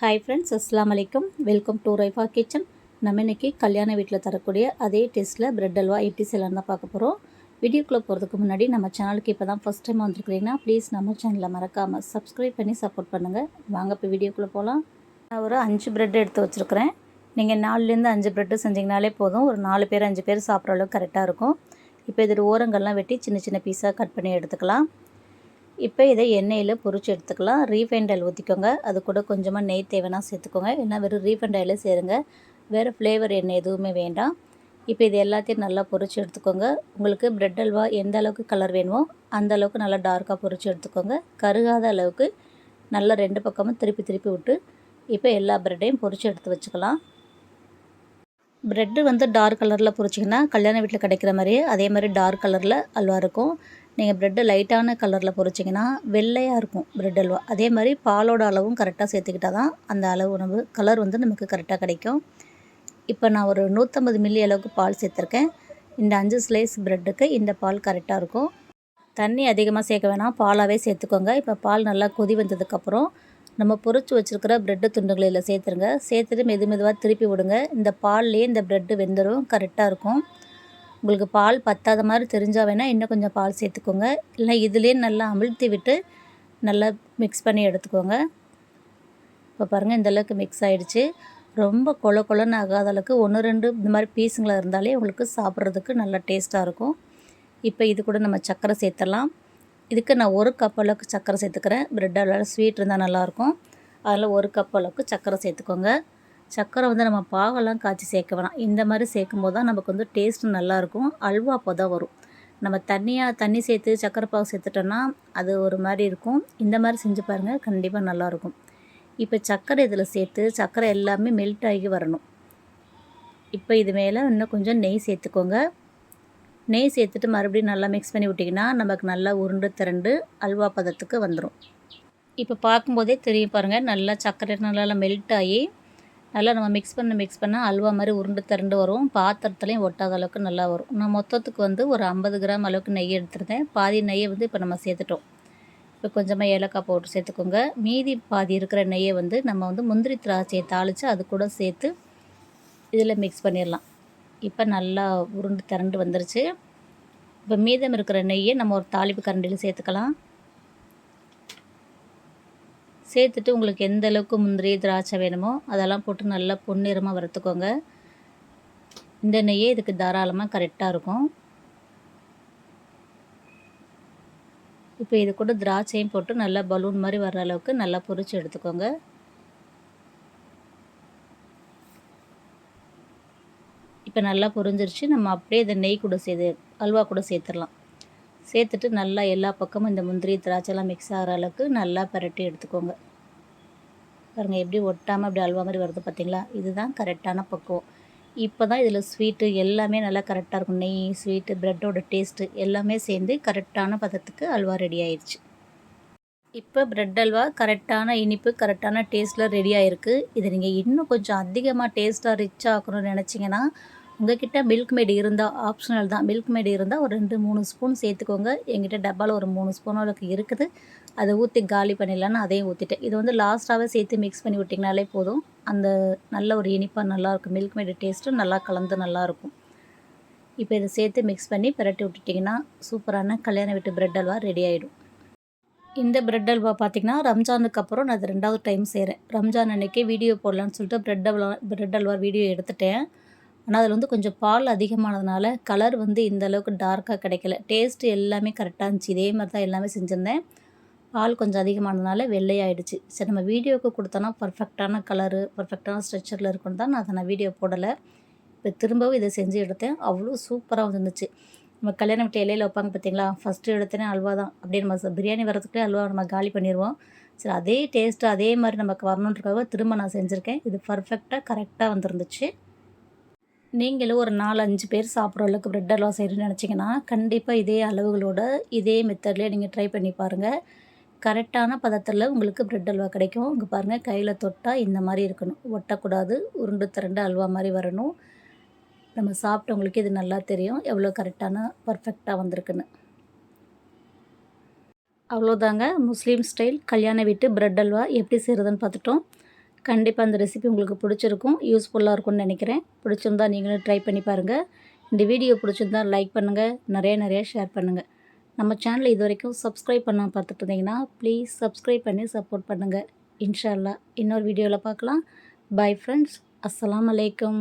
Hi friends அஸ்லாம் வலைக்கம் welcome to Raifa kitchen நம்ம இன்றைக்கி கல்யாண வீட்டில் தரக்கூடிய அதே டேஸ்ட்டில் பிரெட் அல்வா எப்படி செய்யலாம் தான் பார்க்க போகிறோம் வீடியோக்குள்ளே போகிறதுக்கு முன்னாடி நம்ம சேனலுக்கு இப்போ தான் ஃபஸ்ட் டைம் வந்துருக்கிறீங்கன்னா ப்ளீஸ் நம்ம சேனலை மறக்காமல் சப்ஸ்கிரைப் பண்ணி சப்போர்ட் பண்ணுங்கள் வாங்க இப்போ வீடியோக்குள்ளே போகலாம் நான் ஒரு அஞ்சு பிரெட் எடுத்து வச்சுருக்கிறேன். நீங்கள் நாலுலேருந்து அஞ்சு பிரெட்டு செஞ்சிங்கனாலே போதும். ஒரு நாலு பேர் அஞ்சு பேர் சாப்பிட்ற அளவுக்கு கரெக்டாக இருக்கும். இப்போ இதில் ஓரங்கள்லாம் வெட்டி சின்ன சின்ன பீஸாக கட் பண்ணி எடுத்துக்கலாம். இப்போ இதை எண்ணெயில் பொறிச்சு எடுத்துக்கலாம். ரீஃபைண்ட் ஆயில் ஊற்றிக்கோங்க அது கூட கொஞ்சமாக நெய் தேவைன்னா சேர்த்துக்கோங்க. ஏன்னா வெறும் ரீஃபைண்ட் ஆயிலே சேருங்க. வேறு ஃப்ளேவர் எண்ணெய் எதுவுமே வேண்டாம். இப்போ இது எல்லாத்தையும் நல்லா பொரிச்சு எடுத்துக்கோங்க. உங்களுக்கு பிரெட் அல்வா எந்த அளவுக்கு கலர் வேணுமோ அந்த அளவுக்கு நல்லா டார்க்காக பொறிச்சு எடுத்துக்கோங்க. கருகாத அளவுக்கு நல்லா ரெண்டு பக்கமும் திருப்பி திருப்பி விட்டு இப்போ எல்லா ப்ரெட்டையும் பொரிச்சு எடுத்து வச்சுக்கலாம். ப்ரெட்டு வந்து டார்க் கலரில் பொரிச்சிங்கன்னா கல்யாண வீட்டில் கிடைக்கிற மாதிரியே அதே மாதிரி டார்க் கலரில் அல்வா இருக்கும். நீங்கள் ப்ரெட்டு லைட்டான கலரில் பொரிச்சிங்கன்னா வெள்ளையாக இருக்கும் ப்ரெட் அல்வா. அதே மாதிரி பாலோட அளவும் கரெக்டாக சேர்த்துக்கிட்டால் தான் அந்த அளவு உணவு கலர் வந்து நமக்கு கரெக்டாக கிடைக்கும். இப்போ நான் ஒரு நூற்றம்பது மில்லி அளவுக்கு பால் சேர்த்துருக்கேன். இந்த அஞ்சு ஸ்லைஸ் ப்ரெட்டுக்கு இந்த பால் கரெக்டாக இருக்கும். தண்ணி அதிகமாக சேர்க்க வேணாம். பாலாகவே சேர்த்துக்கோங்க. இப்போ பால் நல்லா கொதி வந்ததுக்கப்புறம் நம்ம பொரிச்சு வச்சுருக்கிற ப்ரெட்டு துண்டுகளை இதில் சேர்த்துருங்க. சேர்த்துட்டு மெது மெதுவாக திருப்பி விடுங்க. இந்த பால்லேயே இந்த ப்ரெட்டு வெந்துடும் கரெக்டாக இருக்கும். உங்களுக்கு பால் பத்தாத மாதிரி தெரிஞ்சால் வேணால் இன்னும் கொஞ்சம் பால் சேர்த்துக்கோங்க. இல்லை இதுலேயே நல்லா அமிழ்த்தி விட்டு நல்லா மிக்ஸ் பண்ணி எடுத்துக்கோங்க. இப்போ பாருங்கள் இந்தளவுக்கு மிக்ஸ் ஆகிடுச்சு ரொம்ப கொல கொலன்னு ஆகாத அளவுக்கு ஒன்று ரெண்டு இந்த மாதிரி பீஸுங்களாக இருந்தாலே உங்களுக்கு சாப்பிட்றதுக்கு நல்லா டேஸ்ட்டாக இருக்கும். இப்போ இது கூட நம்ம சர்க்கரை சேர்த்துடலாம். இதுக்கு நான் ஒரு கப் அளவுக்கு சர்க்கரை சேர்த்துக்கிறேன். ப்ரெட் அளவில் ஸ்வீட் இருந்தால் நல்லாயிருக்கும் அதில் ஒரு கப் அளவுக்கு சர்க்கரை சேர்த்துக்கோங்க. சர்க்கரை வந்து நம்ம பாகெல்லாம் காய்ச்சி சேர்க்க வேணாம். இந்த மாதிரி சேர்க்கும் போது தான் நமக்கு வந்து டேஸ்ட்டு நல்லாயிருக்கும். அல்வா அப்போ தான் வரும். நம்ம தண்ணியாக தண்ணி சேர்த்து சர்க்கரை பாகு சேர்த்துட்டோன்னா அது ஒரு மாதிரி இருக்கும். இந்த மாதிரி செஞ்சு பாருங்கள் கண்டிப்பாக நல்லாயிருக்கும். இப்போ சர்க்கரை இதில் சேர்த்து சர்க்கரை எல்லாமே மெல்ட் ஆகி வரணும். இப்போ இது மேலே இன்னும் கொஞ்சம் நெய் சேர்த்துக்கோங்க. நெய் சேர்த்துட்டு மறுபடியும் நல்லா மிக்ஸ் பண்ணி விட்டிங்கன்னா நமக்கு நல்லா உருண்டு திரண்டு அல்வா பதத்துக்கு வந்துடும் இப்போ பார்க்கும்போதே தெரியும் பாருங்கள் நல்லா சர்க்கரை நல்லா மெல்ட் ஆகி நல்லா நம்ம மிக்ஸ் பண்ண மிக்ஸ் பண்ணால் அல்வா மாதிரி உருண்டு திரண்டு வரும். பாத்திரத்துலேயும் ஒட்டாத அளவுக்கு நல்லா வரும். நான் மொத்தத்துக்கு வந்து ஒரு ஐம்பது கிராம் அளவுக்கு நெய் எடுத்துருந்தேன். பாதி நெய்யை வந்து இப்போ நம்ம சேர்த்துட்டோம். இப்போ கொஞ்சமாக ஏலக்காய் பவுட்ரு சேர்த்துக்கோங்க. மீதி பாதி இருக்கிற நெய்யை வந்து நம்ம வந்து முந்திரி திராட்சையை தாளித்து அது கூட சேர்த்து இதில் மிக்ஸ் பண்ணிடலாம் இப்போ நல்லா உருண்டு திரண்டு வந்துருச்சு. இப்போ மீதம் இருக்கிற நெய்யை நம்ம ஒரு தாளிப்பு கரண்டியில் சேர்த்துக்கலாம். சேர்த்துட்டு உங்களுக்கு எந்த அளவுக்கு முந்திரி திராட்சை வேணுமோ அதெல்லாம் போட்டு நல்லா பொன்னிறமாக வறுத்துக்கோங்க. இந்த நெய்யே இதுக்கு தாராளமாக கரெக்டாக இருக்கும். இப்போ இது கூட திராட்சையும் போட்டு நல்லா பலூன் மாதிரி வர்ற அளவுக்கு நல்லா பொறிச்சு எடுத்துக்கோங்க. இப்போ நல்லா பொரிஞ்சிருச்சு. நம்ம அப்படியே இதை நெய் கூட சேர்த்து அல்வா கூட சேர்த்துடலாம். சேர்த்துட்டு நல்லா எல்லா பக்கமும் இந்த முந்திரி திராட்சைலாம் மிக்ஸ் ஆகிற அளவுக்கு நல்லா பரட்டி எடுத்துக்கோங்க. பாருங்கள் எப்படி ஒட்டாமல் அப்படி அல்வா மாதிரி வருது பார்த்தீங்களா இதுதான் கரெக்டான பக்குவம். இப்போ தான் இதில் ஸ்வீட்டு எல்லாமே நல்லா கரெக்டாக இருக்கும். நெய் ஸ்வீட்டு ப்ரெட்டோட டேஸ்ட்டு எல்லாமே சேர்ந்து கரெக்டான பதத்துக்கு அல்வா ரெடி ஆயிடுச்சு இப்போ ப்ரெட் அல்வா கரெக்டான இனிப்பு கரெக்டான டேஸ்ட்டில் ரெடி ஆகிருக்கு இதை நீங்கள் இன்னும் கொஞ்சம் அதிகமாக டேஸ்ட்டாக ரிச் ஆக்கணும்னு நினச்சிங்கன்னா உங்ககிட்ட மில்க் மேட் இருந்தால் ஆப்ஷனல் தான். மில்க் மேட் இருந்தால் ஒரு ரெண்டு மூணு ஸ்பூன் சேர்த்துக்கோங்க. எங்கிட்ட டப்பாவில் ஒரு மூணு ஸ்பூன் அளவுக்கு இருக்குது. அதை ஊற்றி காலி பண்ணிடலான்னு அதையும் ஊற்றிட்டேன் இது வந்து லாஸ்ட்டாகவே சேர்த்து மிக்ஸ் பண்ணி விட்டிங்கனாலே போதும். அந்த நல்ல ஒரு இனிப்பாக நல்லாயிருக்கும். மில்க் மேட் டேஸ்ட்டும் நல்லா கலந்து நல்லாயிருக்கும். இப்போ இதை சேர்த்து மிக்ஸ் பண்ணி பிரட்டி விட்டுட்டிங்கன்னா சூப்பரான கல்யாண வீட்டு பிரெட் அல்வா ரெடி ஆகிடும் இந்த பிரெட் அல்வா பார்த்திங்கன்னா ரம்ஜானுக்கு அப்புறம் நான் அது ரெண்டாவது டைம் செய்கிறேன் ரம்ஜான் அன்றைக்கி வீடியோ போடலான்னு சொல்லிட்டு bread halwa bread halwa video எடுத்துட்டேன். ஆனால் அதில் வந்து கொஞ்சம் பால் அதிகமானதுனால கலர் வந்து இந்த அளவுக்கு டார்க்காக கிடைக்கல. டேஸ்ட்டு எல்லாமே கரெக்டாக இருந்துச்சு. இதே மாதிரி தான் எல்லாமே செஞ்சுருந்தேன். பால் கொஞ்சம் அதிகமானதுனால வெள்ளையாயிடுச்சு. சரி நம்ம வீடியோவுக்கு கொடுத்தோன்னா பர்ஃபெக்டான கலரு பர்ஃபெக்டான ஸ்ட்ரக்சரில் இருக்குன்னு தான் நான் அதை நான் வீடியோ போடலை. இப்போ திரும்பவும் இதை செஞ்சு எடுத்தேன். அவ்வளோ சூப்பராக வந்துருந்துச்சு. நம்ம கல்யாணம் விட்டு இலையில் வைப்பாங்க பார்த்தீங்களா ஃபஸ்ட்டு எடுத்தனே அல்வா தான். அப்படியே நம்ம பிரியாணி வரதுக்குள்ளே அல்வா நம்ம காலி பண்ணிடுவோம் சரி அதே டேஸ்ட்டு அதே மாதிரி நமக்கு வரணுன்றக்காக திரும்ப நான் செஞ்சுருக்கேன். இது பர்ஃபெக்டாக கரெக்டாக வந்துருந்துச்சு. நீங்களும் ஒரு நாலு அஞ்சு பேர் சாப்பிட்ற அளவுக்கு ப்ரெட் அல்வா செய்யணும்னு நினச்சிங்கன்னா கண்டிப்பாக இதே அளவுகளோட இதே மெத்தட்லேயே நீங்கள் ட்ரை பண்ணி பாருங்கள் கரெக்டான பதத்தில் உங்களுக்கு ப்ரெட் அல்வா கிடைக்கும். இங்கே பாருங்கள் கையில் தொட்டால் இந்த மாதிரி இருக்கணும். ஒட்டக்கூடாது உருண்டு திரண்டு அல்வா மாதிரி வரணும். நம்ம சாப்பிட்டவங்களுக்கு இது நல்லா தெரியும் எவ்வளோ கரெக்டான பர்ஃபெக்டாக வந்திருக்குன்னு. அவ்வளோதாங்க முஸ்லீம் ஸ்டைல் கல்யாண வீட்டு ப்ரெட் அல்வா எப்படி செய்கிறதுன்னு பார்த்துட்டோம். கண்டிப்பாக அந்த ரெசிபி உங்களுக்கு பிடிச்சிருக்கும் யூஸ்ஃபுல்லாக இருக்கும்னு நினைக்கிறேன். பிடிச்சிருந்தா நீங்களும் ட்ரை பண்ணி பாருங்கள் இந்த வீடியோ பிடிச்சிருந்தா லைக் பண்ணுங்கள் நிறைய நிறைய ஷேர் பண்ணுங்கள் நம்ம சேனலை இது வரைக்கும் சப்ஸ்கிரைப் பண்ணால் பார்த்துட்டு இருந்தீங்கன்னா ப்ளீஸ் சப்ஸ்கிரைப் பண்ணி சப்போர்ட் பண்ணுங்கள் இன்ஷால்லா இன்னொரு வீடியோவில் பார்க்கலாம். பை ஃப்ரெண்ட்ஸ் அஸ்லாம் அலைக்கும்.